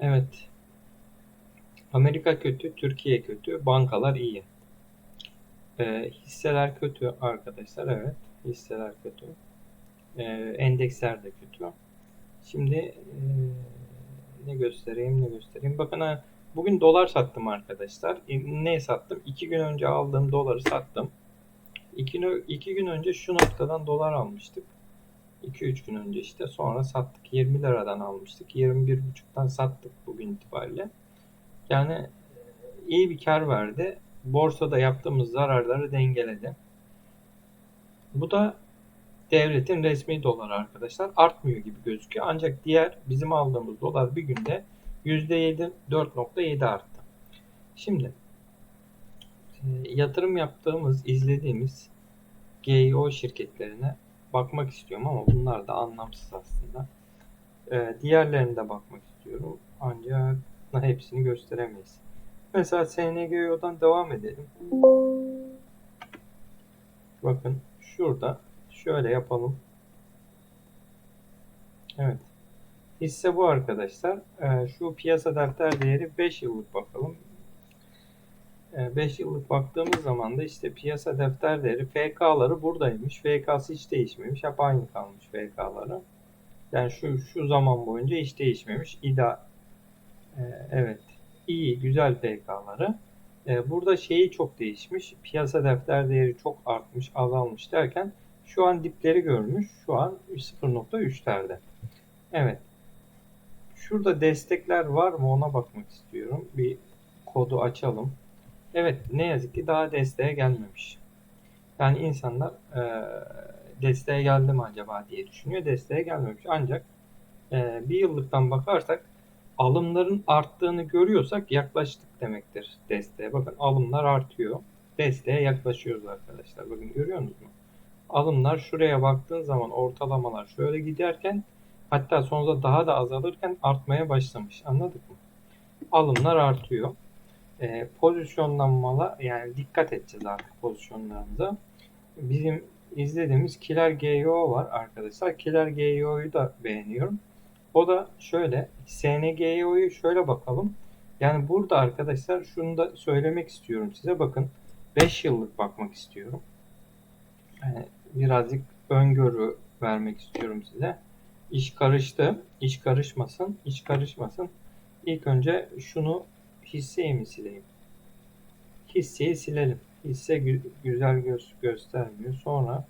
Evet. Amerika kötü, Türkiye kötü, bankalar iyi. Ee, hisseler kötü arkadaşlar. Evet. Hisseler kötü. Ee, endeksler de kötü. Şimdi ee, ne göstereyim ne göstereyim. Bakın ha, bugün dolar sattım arkadaşlar. E, ne sattım? 2 gün önce aldığım doları sattım. 2 iki gün önce şu noktadan dolar almıştık. 2-3 gün önce işte sonra sattık. 20 liradan almıştık. 21.5'tan sattık bugün itibariyle. Yani e, iyi bir kar verdi. Borsada yaptığımız zararları dengeledi. Bu da devletin resmi doları arkadaşlar. Artmıyor gibi gözüküyor. Ancak diğer bizim aldığımız dolar bir günde %7 4.7 arttı. Şimdi e, yatırım yaptığımız izlediğimiz GIO şirketlerine bakmak istiyorum ama bunlar da anlamsız aslında. Ee, diğerlerine de bakmak istiyorum. Ancak hepsini gösteremeyiz. Mesela SNGO'dan devam edelim. Bakın şurada şöyle yapalım. Evet. Hisse bu arkadaşlar. Ee, şu piyasa defter değeri 5 yıllık bakalım. 5 yıllık baktığımız zaman da işte piyasa defter değeri FK'ları buradaymış. FK'sı hiç değişmemiş. Hep aynı kalmış FK'ları. Yani şu şu zaman boyunca hiç değişmemiş. İda e, evet iyi güzel FK'ları. E, burada şeyi çok değişmiş. Piyasa defter değeri çok artmış, azalmış derken şu an dipleri görmüş. Şu an 0.3'lerde. Evet. Şurada destekler var mı ona bakmak istiyorum. Bir kodu açalım. Evet, ne yazık ki daha desteğe gelmemiş. Yani insanlar e, desteğe geldi mi acaba diye düşünüyor. Desteğe gelmemiş. Ancak e, bir yıllıktan bakarsak alımların arttığını görüyorsak yaklaştık demektir desteğe. Bakın alımlar artıyor. Desteğe yaklaşıyoruz arkadaşlar. Bakın görüyor musunuz? Alımlar şuraya baktığın zaman ortalamalar şöyle giderken hatta sonunda daha da azalırken artmaya başlamış. Anladık mı? Alımlar artıyor e, pozisyonlanmalı yani dikkat edeceğiz artık pozisyonlarımıza. Bizim izlediğimiz Killer GEO var arkadaşlar. Killer GEO'yu da beğeniyorum. O da şöyle SNGEO'yu şöyle bakalım. Yani burada arkadaşlar şunu da söylemek istiyorum size. Bakın 5 yıllık bakmak istiyorum. Yani birazcık öngörü vermek istiyorum size. İş karıştı. İş karışmasın. İş karışmasın. İlk önce şunu hisseyi mi sileyim? Hisseyi silelim. Hisse gü güzel gö göstermiyor. Sonra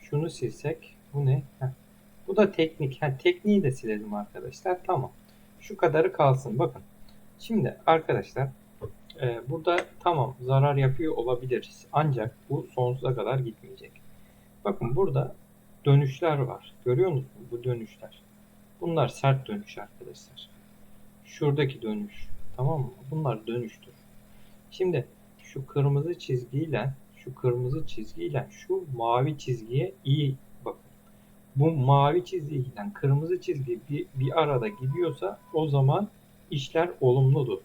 şunu silsek. Bu ne? Heh. Bu da teknik. Ha, tekniği de silelim arkadaşlar. Tamam. Şu kadarı kalsın. Bakın. Şimdi arkadaşlar e, burada tamam zarar yapıyor olabiliriz. Ancak bu sonsuza kadar gitmeyecek. Bakın burada dönüşler var. Görüyor musunuz bu dönüşler? Bunlar sert dönüş arkadaşlar. Şuradaki dönüş. Tamam mı? Bunlar dönüştür. Şimdi şu kırmızı çizgiyle şu kırmızı çizgiyle şu mavi çizgiye iyi bakın. Bu mavi çizgiyle kırmızı çizgi bir, bir arada gidiyorsa o zaman işler olumludur.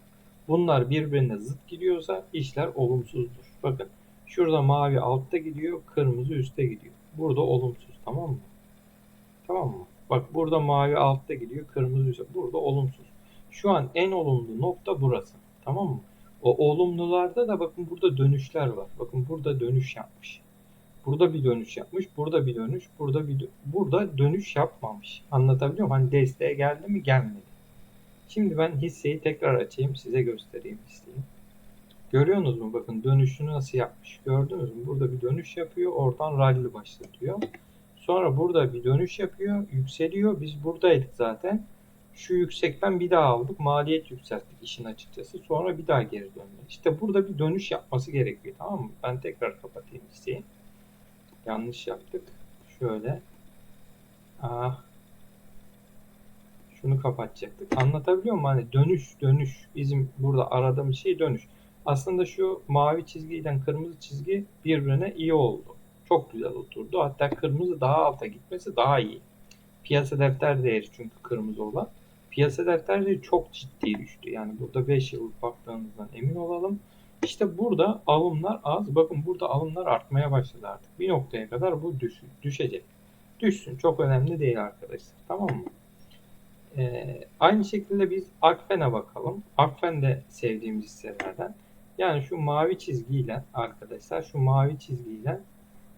Bunlar birbirine zıt gidiyorsa işler olumsuzdur. Bakın şurada mavi altta gidiyor, kırmızı üstte gidiyor. Burada olumsuz tamam mı? Tamam mı? Bak burada mavi altta gidiyor, kırmızı üstte. Burada olumsuz. Şu an en olumlu nokta burası. Tamam mı? O olumlularda da bakın burada dönüşler var. Bakın burada dönüş yapmış. Burada bir dönüş yapmış. Burada bir dönüş. Burada bir dö burada dönüş yapmamış. Anlatabiliyor muyum? Hani desteğe geldi mi? Gelmedi. Şimdi ben hisseyi tekrar açayım. Size göstereyim hisseyi. Görüyorsunuz mu? Bakın dönüşünü nasıl yapmış. Gördünüz mü? Burada bir dönüş yapıyor. Oradan rally başlatıyor. Sonra burada bir dönüş yapıyor. Yükseliyor. Biz buradaydık zaten. Şu yüksekten bir daha aldık. Maliyet yükselttik işin açıkçası. Sonra bir daha geri döndü. İşte burada bir dönüş yapması gerekiyor. Tamam mı? Ben tekrar kapatayım listeyi. Yanlış yaptık. Şöyle. Ah. Şunu kapatacaktık. Anlatabiliyor muyum? Hani dönüş dönüş. Bizim burada aradığımız şey dönüş. Aslında şu mavi çizgiyle kırmızı çizgi birbirine iyi oldu. Çok güzel oturdu. Hatta kırmızı daha alta gitmesi daha iyi. Piyasa defter değeri çünkü kırmızı olan. Piyasa defterleri çok ciddi düştü. Yani burada 5 yıllık baktığımızdan emin olalım. İşte burada alımlar az. Bakın burada alımlar artmaya başladı artık. Bir noktaya kadar bu düş düşecek. Düşsün. Çok önemli değil arkadaşlar. Tamam mı? Ee, aynı şekilde biz Akfen'e bakalım. Akfen de sevdiğimiz hisselerden. Yani şu mavi çizgiyle arkadaşlar şu mavi çizgiyle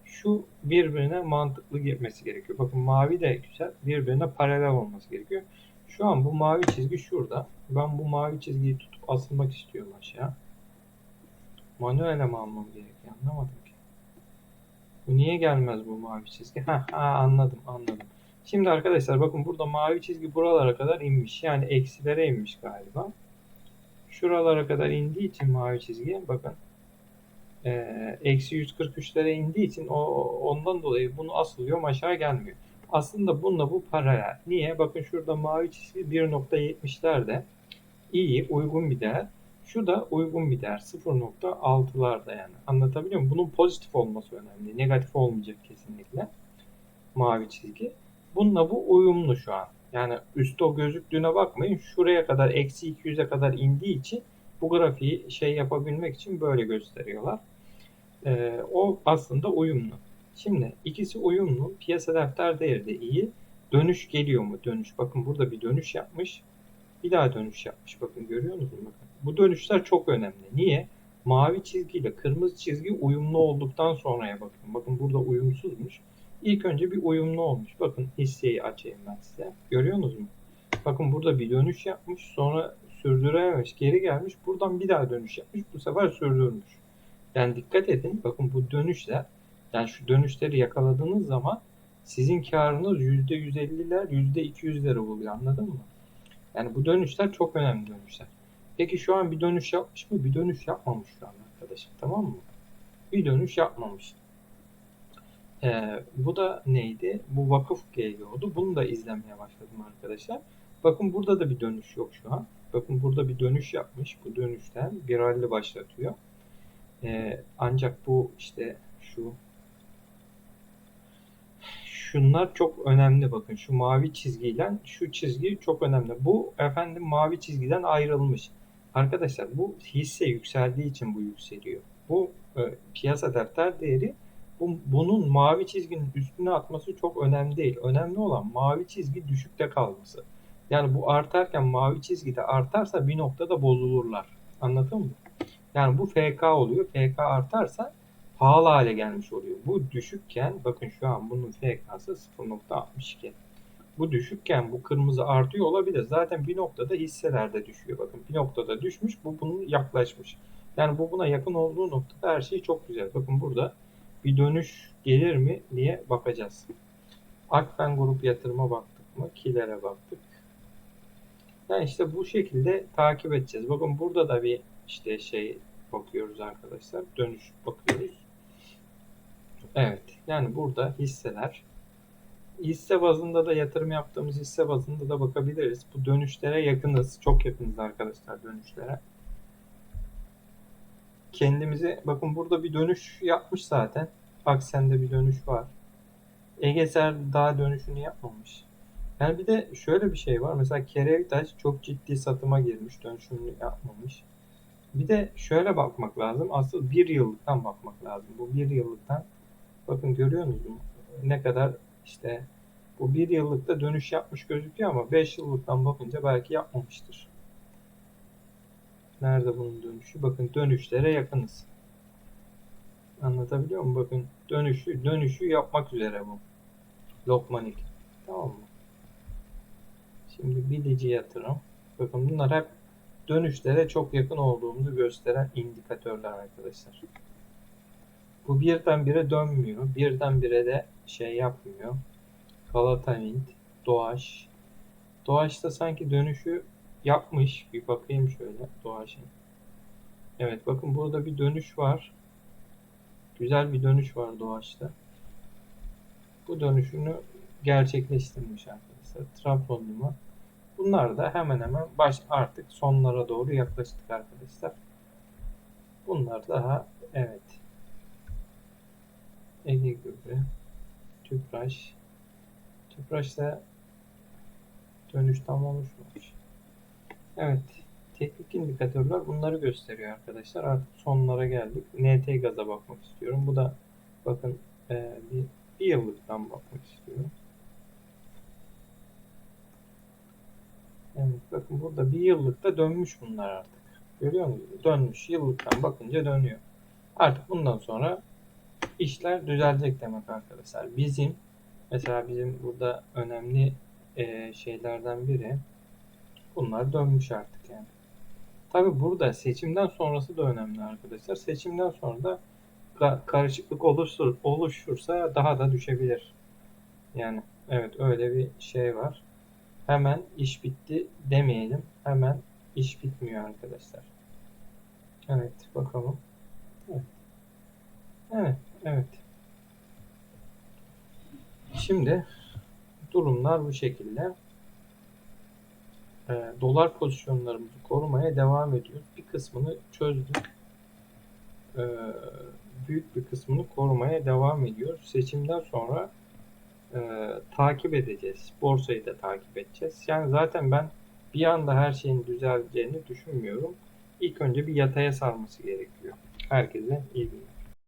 şu birbirine mantıklı gitmesi gerekiyor. Bakın mavi de güzel. Birbirine paralel olması gerekiyor. Şu an bu mavi çizgi şurada. Ben bu mavi çizgiyi tutup asılmak istiyorum aşağı. Manuel'e mi almam gerekiyor? Anlamadım ki. Bu niye gelmez bu mavi çizgi? Ha, ha anladım anladım. Şimdi arkadaşlar bakın burada mavi çizgi buralara kadar inmiş. Yani eksilere inmiş galiba. Şuralara kadar indiği için mavi çizgi bakın eee, eksi 143'lere indiği için o ondan dolayı bunu asılıyorum aşağı gelmiyor. Aslında bununla bu paralel. Niye? Bakın şurada mavi çizgi 1.70'lerde iyi uygun bir değer. Şu da uygun bir değer. 0.6'larda yani. Anlatabiliyor muyum? Bunun pozitif olması önemli. Negatif olmayacak kesinlikle. Mavi çizgi. Bununla bu uyumlu şu an. Yani üstte o gözüktüğüne bakmayın. Şuraya kadar eksi 200'e kadar indiği için bu grafiği şey yapabilmek için böyle gösteriyorlar. Ee, o aslında uyumlu. Şimdi ikisi uyumlu. Piyasa defter değeri de iyi. Dönüş geliyor mu? Dönüş. Bakın burada bir dönüş yapmış. Bir daha dönüş yapmış. Bakın görüyor musunuz? Bakın. Bu dönüşler çok önemli. Niye? Mavi çizgiyle kırmızı çizgi uyumlu olduktan sonraya bakın. Bakın burada uyumsuzmuş. İlk önce bir uyumlu olmuş. Bakın hisseyi açayım ben size. Görüyorsunuz mu? Bakın burada bir dönüş yapmış. Sonra sürdürememiş. Geri gelmiş. Buradan bir daha dönüş yapmış. Bu sefer sürdürmüş. Yani dikkat edin. Bakın bu dönüşler yani şu dönüşleri yakaladığınız zaman sizin karınız %150'ler, %200'lere oluyor. Anladın mı? Yani bu dönüşler çok önemli dönüşler. Peki şu an bir dönüş yapmış mı? Bir dönüş yapmamış şu an arkadaşım. Tamam mı? Bir dönüş yapmamış. Ee, bu da neydi? Bu vakıf geliyordu. Bunu da izlemeye başladım arkadaşlar. Bakın burada da bir dönüş yok şu an. Bakın burada bir dönüş yapmış. Bu dönüşten bir rally başlatıyor. Ee, ancak bu işte şu şunlar çok önemli bakın. Şu mavi çizgiyle şu çizgi çok önemli. Bu efendim mavi çizgiden ayrılmış. Arkadaşlar bu hisse yükseldiği için bu yükseliyor. Bu e, piyasa defter değeri bu, bunun mavi çizginin üstüne atması çok önemli değil. Önemli olan mavi çizgi düşükte kalması. Yani bu artarken mavi çizgi de artarsa bir noktada bozulurlar. Anladın mı? Yani bu FK oluyor. FK artarsa pahalı hale gelmiş oluyor. Bu düşükken bakın şu an bunun FK'sı 0.62. Bu düşükken bu kırmızı artıyor olabilir. Zaten bir noktada hisselerde düşüyor. Bakın bir noktada düşmüş. Bu bunun yaklaşmış. Yani bu buna yakın olduğu noktada her şey çok güzel. Bakın burada bir dönüş gelir mi diye bakacağız. Akfen grup yatırıma baktık mı? Kilere baktık. Yani işte bu şekilde takip edeceğiz. Bakın burada da bir işte şey bakıyoruz arkadaşlar. Dönüş bakıyoruz. Evet. Yani burada hisseler. Hisse bazında da yatırım yaptığımız hisse bazında da bakabiliriz. Bu dönüşlere yakınız. Çok yakınız arkadaşlar dönüşlere. Kendimizi bakın burada bir dönüş yapmış zaten. Aksen'de bir dönüş var. Egeser daha dönüşünü yapmamış. Yani bir de şöyle bir şey var. Mesela Kerevitaş çok ciddi satıma girmiş. Dönüşümünü yapmamış. Bir de şöyle bakmak lazım. Asıl bir yıllıktan bakmak lazım. Bu bir yıllıktan bakın görüyor musunuz? Ne kadar işte bu bir yıllıkta dönüş yapmış gözüküyor ama 5 yıllıktan bakınca belki yapmamıştır. Nerede bunun dönüşü? Bakın dönüşlere yakınız. Anlatabiliyor muyum? Bakın dönüşü dönüşü yapmak üzere bu. Lokmanik. Tamam mı? Şimdi bilici yatırım. Bakın bunlar hep dönüşlere çok yakın olduğumuzu gösteren indikatörler arkadaşlar. Bu birdenbire dönmüyor. Birdenbire de şey yapmıyor. Galata Wind, Doğaç. Doğaç'ta sanki dönüşü yapmış. Bir bakayım şöyle Doğaç'ın. Evet bakın burada bir dönüş var. Güzel bir dönüş var Doğaç'ta. Bu dönüşünü gerçekleştirmiş arkadaşlar. Trabzon Liman. Bunlar da hemen hemen baş artık sonlara doğru yaklaştık arkadaşlar. Bunlar daha evet. Ege Gübre, Tüpraş. Tüpraş'ta dönüş tam oluşmamış. Evet. Teknik indikatörler bunları gösteriyor arkadaşlar. Artık sonlara geldik. NT gaza bakmak istiyorum. Bu da bakın e, bir, bir yıllıktan bakmak istiyorum. Bakın burada bir yıllıkta dönmüş bunlar artık. Görüyor musunuz? Dönmüş. Yıllıktan bakınca dönüyor. Artık bundan sonra işler düzelecek demek arkadaşlar. Bizim mesela bizim burada önemli eee, şeylerden biri bunlar dönmüş artık yani. Tabi burada seçimden sonrası da önemli arkadaşlar. Seçimden sonra da ka- karışıklık oluşur, oluşursa daha da düşebilir. Yani evet öyle bir şey var. Hemen iş bitti demeyelim. Hemen iş bitmiyor arkadaşlar. Evet bakalım. Evet. Evet, evet. Şimdi durumlar bu şekilde. Ee, dolar pozisyonlarımızı korumaya devam ediyoruz. Bir kısmını çözdük. Ee, büyük bir kısmını korumaya devam ediyoruz. Seçimden sonra e, takip edeceğiz. Borsayı da takip edeceğiz. Yani zaten ben bir anda her şeyin düzeleceğini düşünmüyorum. İlk önce bir yataya sarması gerekiyor. Herkese iyi günler.